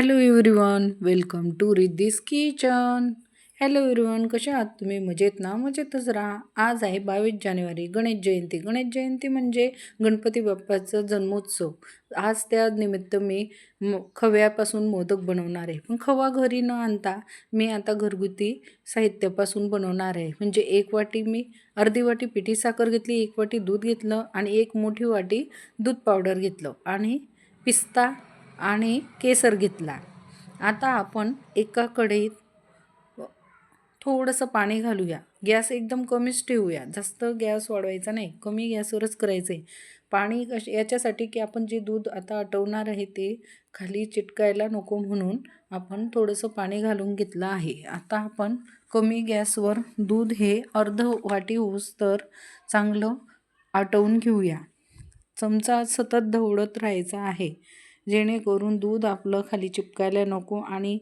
Hello everyone welcome to Riddhi's kitchen hello everyone कशा आहात तुम्ही? मजेत ना? मजेतच राहा. आज आहे बावीस जानेवारी गणेश जयंती. गणेश जयंती म्हणजे गणपती बाप्पाचा जन्मोत्सव. आज त्या निमित्त मी म खव्यापासून मोदक बनवणार आहे. पण खवा घरी न आणता मी आता घरगुती साहित्यापासून बनवणार आहे. म्हणजे एक वाटी मी अर्धी वाटी पिठी साखर घेतली एक वाटी दूध घेतलं आणि एक मोठी वाटी दूध पावडर घेतलं आणि पिस्ता आणि केसर घेतला. आता आपण एका कढईत थोडंसं पाणी घालूया. गॅस एकदम कमीच ठेवूया. जास्त गॅस वाढवायचा नाही. कमी गॅसवरच करायचं आहे पाणी कश याच्यासाठी की आपण जे दूध आता आटवणार आहे ते खाली चिटकायला नको म्हणून आपण थोडंसं पाणी घालून घेतलं आहे. आता आपण कमी गॅसवर दूध हे अर्ध वाटी होऊस तर चांगलं आटवून घेऊया. चमचा सतत ढवळत राहायचा आहे. जेणेकरून दूध आपलं खाली चिपकायला नको आणि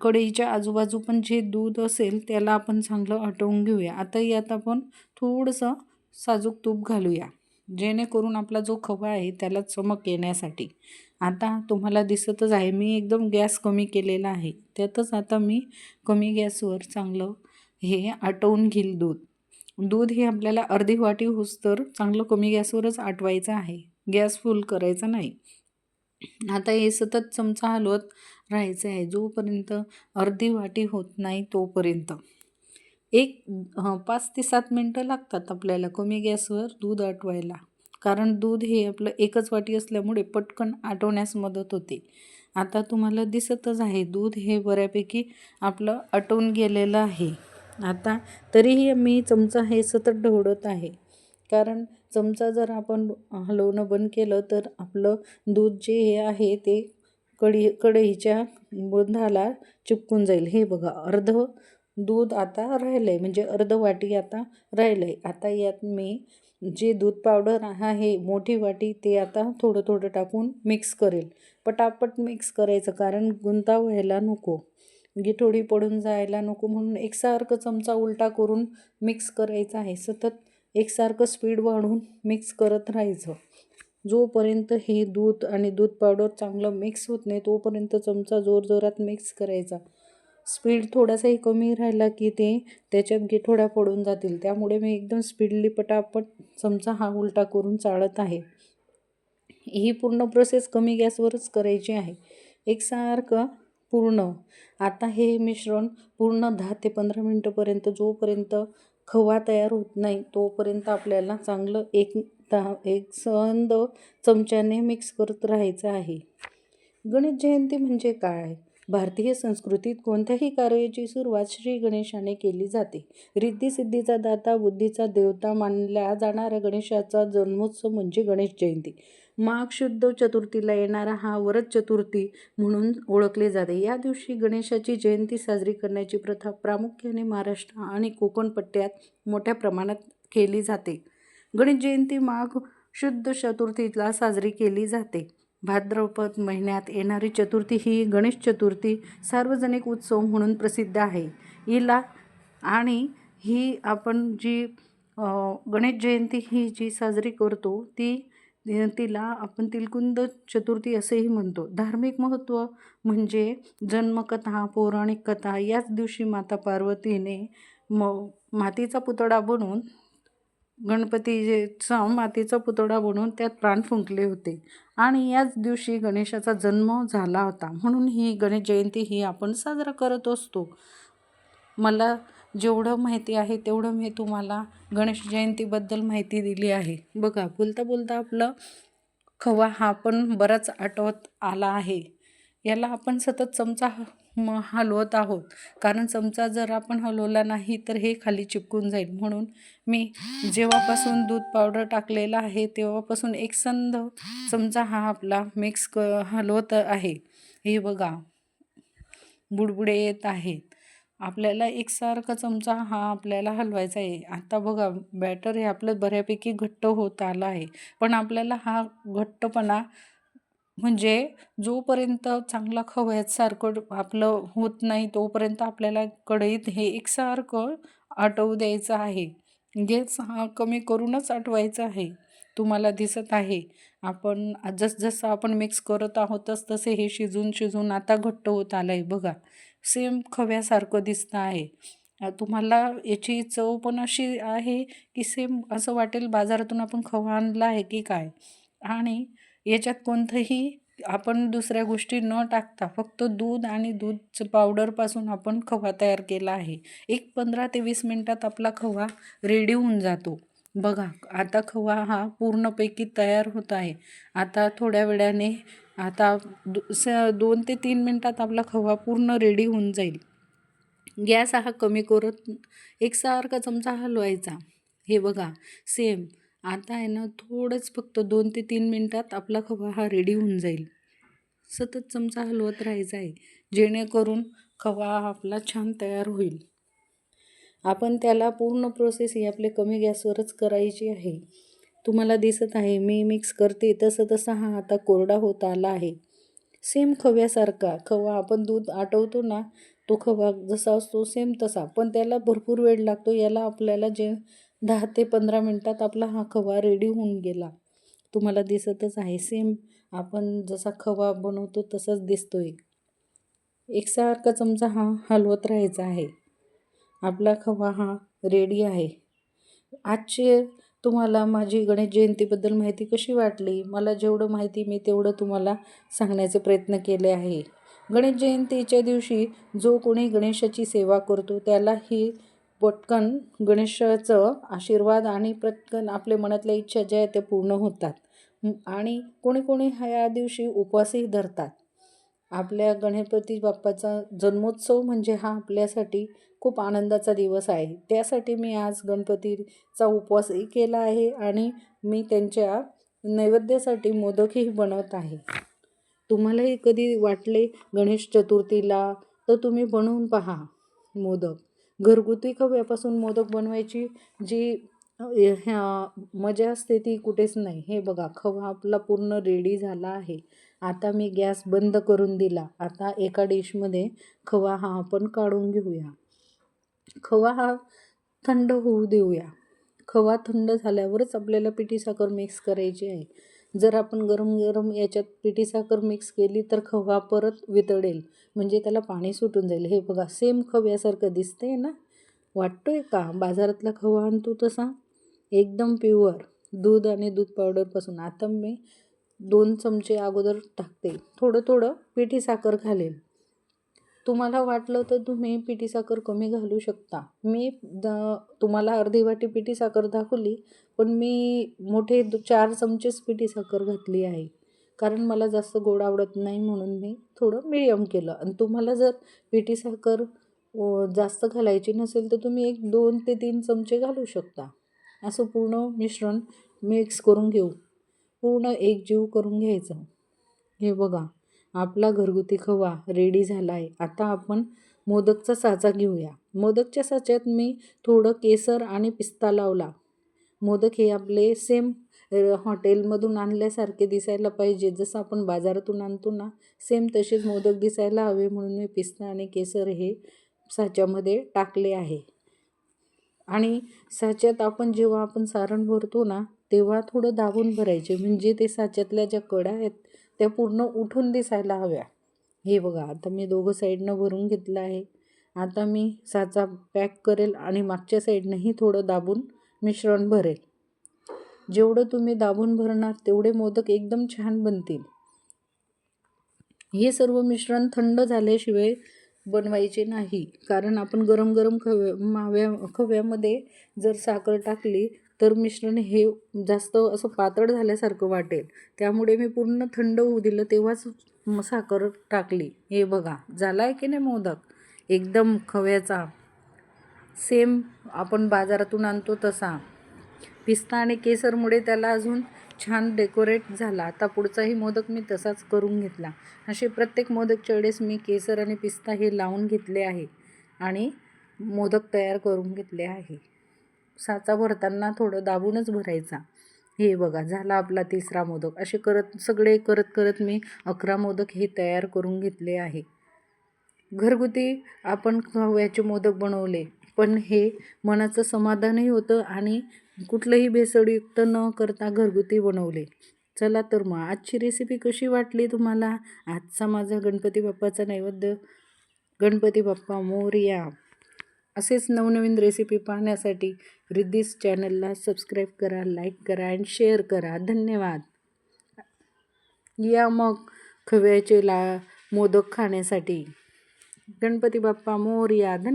कढईच्या आजूबाजू पण जे दूध असेल त्याला आपण चांगलं आटवून घेऊया. आता यात आपण थोडंसं साजूक तूप घालूया जेणेकरून आपला जो खवा आहे त्याला चमक येण्यासाठी. आता तुम्हाला दिसतच आहे मी एकदम गॅस कमी केलेला आहे. त्यातच आता मी कमी गॅसवर चांगलं हे आटवून घेईल दूध. दूध हे आपल्याला अर्धी वाटी होस तर चांगलं कमी गॅसवरच आटवायचं आहे. गॅस फुल करायचा नाही. आता हे सतत चमचा हलवत राहायचं आहे. जोपर्यंत अर्धी वाटी होत नाही तोपर्यंत. एक पाच ते सात मिनटं लागतात आपल्याला कमी गॅसवर दूध आटवायला. कारण दूध हे आपलं एकच वाटी असल्यामुळे पटकन आटवण्यास मदत होते. आता तुम्हाला दिसतच आहे दूध हे बऱ्यापैकी आपलं आटवून गेलेलं आहे. आता तरीही मी चमचा हे सतत ढवळत आहे. कारण चमचा जर आपण हलवणं बंद केलं तर आपलं दूध जे हे आहे ते कढी कढईच्या बंधाला चिपकून जाईल. हे बघा अर्ध दूध आता राहिलं आहे म्हणजे अर्ध वाटी आता राहिलं आहे आता यात मी जे दूध पावडर आहे मोठी वाटी ते आता थोडं थोडं टाकून मिक्स करेल. पटापट मिक्स करायचं कारण गुंता व्हायला नको. गिठोडी पडून जायला नको म्हणून एकसारखं चमचा उलटा करून मिक्स करायचा आहे. सतत एकसारखं स्पीड वाढवून मिक्स करत राहायचं. जोपर्यंत हे दूध आणि दूध पावडर चांगलं मिक्स होत नाही तोपर्यंत चमचा जोरजोरात मिक्स करायचा. स्पीड थोडासाही कमी राहिला की ते त्याच्यात गिठोड्या पडून जातील. त्यामुळे मी एकदम स्पीडली पटापट चमचा हा उलटा करून चाळत आहे. ही पूर्ण प्रोसेस कमी गॅसवरच करायची आहे. एकसारखं पूर्ण. आता हे मिश्रण पूर्ण दहा ते पंधरा मिनटंपर्यंत जोपर्यंत खवा तयार होत नाही तोपर्यंत आपल्याला चांगलं एक दहा एक संद चमच्याने मिक्स करत राहायचं आहे. गणेश जयंती म्हणजे काय? भारतीय संस्कृतीत कोणत्याही कार्याची सुरुवात श्री गणेशाने केली जाते. रिद्धिसिद्धीचा दाता बुद्धीचा देवता मानल्या जाणाऱ्या गणेशाचा जन्मोत्सव म्हणजे गणेश जयंती. माघ शुद्ध चतुर्थीला येणारा हा वरद चतुर्थी म्हणून ओळखले जाते. या दिवशी गणेशाची जयंती साजरी करण्याची प्रथा प्रामुख्याने महाराष्ट्र आणि कोकणपट्ट्यात मोठ्या प्रमाणात केली जाते. गणेश जयंती माघ शुद्ध चतुर्थीला साजरी केली जाते. भाद्रपद महिन्यात येणारी चतुर्थी ही गणेश चतुर्थी सार्वजनिक उत्सव म्हणून प्रसिद्ध आहे. हिला आणि ही आपण जी गणेश जयंती ही जी साजरी करतो ती तिला आपण तिलकुंद चतुर्थी असेही म्हणतो. धार्मिक महत्त्व म्हणजे जन्मकथा पौराणिक कथा याच दिवशी माता पार्वतीने म मातीचा पुतळा बनवून गणपतीचा मातीचा पुतळा बनवून त्यात प्राण फुंकले होते. आणि याच दिवशी गणेशाचा जन्म झाला होता. म्हणून ही गणेश जयंती ही आपण साजरा करत असतो. मला जेवढं माहिती आहे तेवढं मी तुम्हाला गणेश जयंतीबद्दल माहिती दिली आहे. बघा बोलता बोलता आपलं खवा हा पण बराच आठवत आला आहे. याला आपण सतत चमचा म हलवत आहोत. कारण चमचा जर आपण हलवला नाही तर हे खाली चिपकून जाईल. म्हणून मी जेव्हापासून दूध पावडर टाकलेला आहे तेव्हापासून एकसंध चमचा हा आपला मिक्स क हलवत आहे. हे बघा बुडबुडे येत आहेत. आपल्याला एकसारखा चमचा हा आपल्याला हलवायचा आहे. आता बघा बॅटर हे आपलं बऱ्यापैकी घट्ट होत आलं आहे. पण आपल्याला हा घट्टपणा म्हणजे जोपर्यंत चांगला खव्यासारखं आपलं होत नाही तोपर्यंत आपल्याला कढईत हे एकसारखं आटवू द्यायचं आहे. गॅस हा कमी करूनच आटवायचा आहे. तुम्हाला दिसत आहे. आपण जसजसं आपण मिक्स करत आहोतच तसे हे शिजून शिजून आता घट्ट होत आलं आहे बघा. सेम खव्यासारखं दिसतं आहे. तुम्हाला याची चव पण अशी आहे की सेम असं वाटेल बाजारातून आपण खवा आणला आहे की काय? आणि याच्यात कोणतंही आपण दुसऱ्या गोष्टी न टाकता फक्त दूध आणि दूधचं पावडरपासून आपण खवा तयार केला आहे. एक पंधरा ते वीस मिनटात आपला खवा रेडी होऊन जातो. बघा आता खवा हा पूर्णपैकी तयार होत आहे. आता थोड्या वेळाने आता दो स दोन ते तीन मिनटात आपला खवा पूर्ण रेडी होऊन जाईल. गॅस हा कमी करत एकसारखा चमचा हलवायचा. हे बघा सेम आता आहे ना थोडंच फक्त दोन ते तीन मिनटात आपला खवा हा रेडी होऊन जाईल. सतत चमचा हलवत राहायचा आहे जेणेकरून खवा हा आपला छान तयार होईल. आपण त्याला पूर्ण प्रोसेस ही आपले कमी गॅसवरच करायची आहे. तुम्हाला दिसत आहे मी मिक्स करते. तसं तसं हा आता कोरडा होत आला आहे. सेम खव्यासारखा. खवा आपण दूध आटवतो ना तो खवा जसा असतो सेम तसा. पण त्याला भरपूर वेळ लागतो. याला आपल्याला जे दहा ते पंधरा मिनटात आपला हा खवा रेडी होऊन गेला. तुम्हाला दिसतच आहे. सेम आपण जसा खवा बनवतो तसाच दिसतोय. एकसारखा चमचा हा हलवत राहायचा आहे. आपला खवा हा रेडी आहे. आजचे तुम्हाला माझी गणेश जयंतीबद्दल माहिती कशी वाटली? मला जेवढं माहिती मी तेवढं तुम्हाला सांगण्याचे प्रयत्न केले आहे. गणेश जयंतीच्या दिवशी जो कोणी गणेशाची सेवा करतो त्याला ही पटकन गणेशाचं आशीर्वाद आणि पटकन आपल्या मनातल्या इच्छा ज्या आहेत त्या पूर्ण होतात. आणि कोणी कोणी ह्या दिवशी उपवासही धरतात. आपल्या गणपती बाप्पाचा जन्मोत्सव म्हणजे हा आपल्यासाठी खूप आनंदाचा दिवस आहे. त्यासाठी मी आज गणपतीचा उपवासही केला आहे आणि मी त्यांच्या नैवेद्यासाठी मोदकही बनवत आहे. तुम्हालाही कधी वाटले गणेश चतुर्थीला तर तुम्ही बनवून पहा मोदक. घरगुती खव्यापासून मोदक बनवायची जी ह्या मजा असते ती कुठेच नाही. हे बघा खवा आपला पूर्ण रेडी झाला आहे. आता मी गॅस बंद करून दिला. आता एका डिशमध्ये खवा हा आपण काढून घेऊया. खवा हा थंड होऊ देऊया. खवा थंड झाल्यावरच आपल्याला पिठी साखर मिक्स करायची आहे. जर आपण गरम गरम याच्यात पिठी साखर मिक्स केली तर खवा परत वितळेल. म्हणजे त्याला पाणी सुटून जाईल. हे बघा सेम खव्यासारखं दिसतंय ना? वाटतोय का? बाजारातला खवा आणतो तसा? एकदम प्युअर दूध आणि दूध पावडरपासून आता मी दोन चमचे अगोदर टाकते. थोडं थोडं पिठी साखर घालेल. तुम्हाला वाटलं तर तुम्ही पिठी साखर कमी घालू शकता. मी द तुम्हाला अर्धी वाटी पिठी साखर दाखवली पण मी मोठे चार चमचेच पिठी साखर घातली आहे. कारण मला जास्त गोड आवडत नाही म्हणून मी थोडं मिडियम केलं. आणि तुम्हाला जर पिठी साखर जास्त घालायची नसेल तर तुम्ही एक दोन ते तीन चमचे घालू शकता. असं पूर्ण मिश्रण मिक्स करून घेऊ. पूर्ण एकजीव करून घ्यायचं. हे बघा आपला घरगुती खवा रेडी झाला आहे आता आपण मोदकचा साचा घेऊया. मोदकच्या साच्यात मी थोडं केसर आणि पिस्ता लावला. मोदक हे आपले सेम हॉटेलमधून आणल्यासारखे दिसायला पाहिजे. जसं आपण बाजारातून आणतो ना सेम तसेच मोदक दिसायला हवे म्हणून मी पिस्ता आणि केसर हे साच्यामध्ये टाकले आहे. आणि साच्यात आपण जेव्हा आपण सारण भरतो ना तेव्हा थोडं दाबून भरायचे. म्हणजे ते साच्यातल्या ज्या कडा आहेत त्या पूर्ण उठून दिसायला हव्या. हे बघा आता मी दोघं साईडनं भरून घेतलं आहे. आता मी साचा पॅक करेल आणि मागच्या साईडनंही थोडं दाबून मिश्रण भरेल. जेवढं तुम्ही दाबून भरणार तेवढे मोदक एकदम छान बनतील. हे सर्व मिश्रण थंड झाल्याशिवाय बनवायचे नाही. कारण आपण गरम गरम खव्या माव्या खव्यामध्ये जर साखर टाकली तर मिश्रण हे जास्त असं पातळ झाल्यासारखं वाटेल. त्यामुळे मी पूर्ण थंड होऊ दिलं तेव्हाच साखर टाकली. हे बघा झाला आहे की नाही मोदक? एकदम खव्याचा. सेम आपण बाजारातून आणतो तसा. पिस्ता आणि केसरमुळे त्याला अजून छान डेकोरेट झाला. आता पुढचाही मोदक मी तसाच करून घेतला. असे प्रत्येक मोदकच्या वेळेस मी केसर आणि पिस्ता हे लावून घेतले आहे आणि मोदक तयार करून घेतले आहे. साचा भरताना थोडं दाबूनच भरायचा. हे बघा झाला आपला तिसरा मोदक. असे करत सगळे करत करत मी अकरा मोदक हे तयार करून घेतले आहे. घरगुती आपण खव्याचे मोदक बनवले पण हे मनाचं समाधानही होतं आणि कुठलंही भेसळयुक्त न करता घरगुती बनवले. चला तर मग आजची रेसिपी कशी वाटली तुम्हाला? आजचा माझा गणपती बाप्पाचा नैवेद्य. गणपती बाप्पा मोरया. असेच नवनवीन रेसिपी पाहण्यासाठी रिद्धीस चॅनलला सबस्क्राईब करा लाईक करा अँड शेअर करा. धन्यवाद. या मग खव्याचे ला मोदक खाण्यासाठी. गणपती बाप्पा मोरया धन्य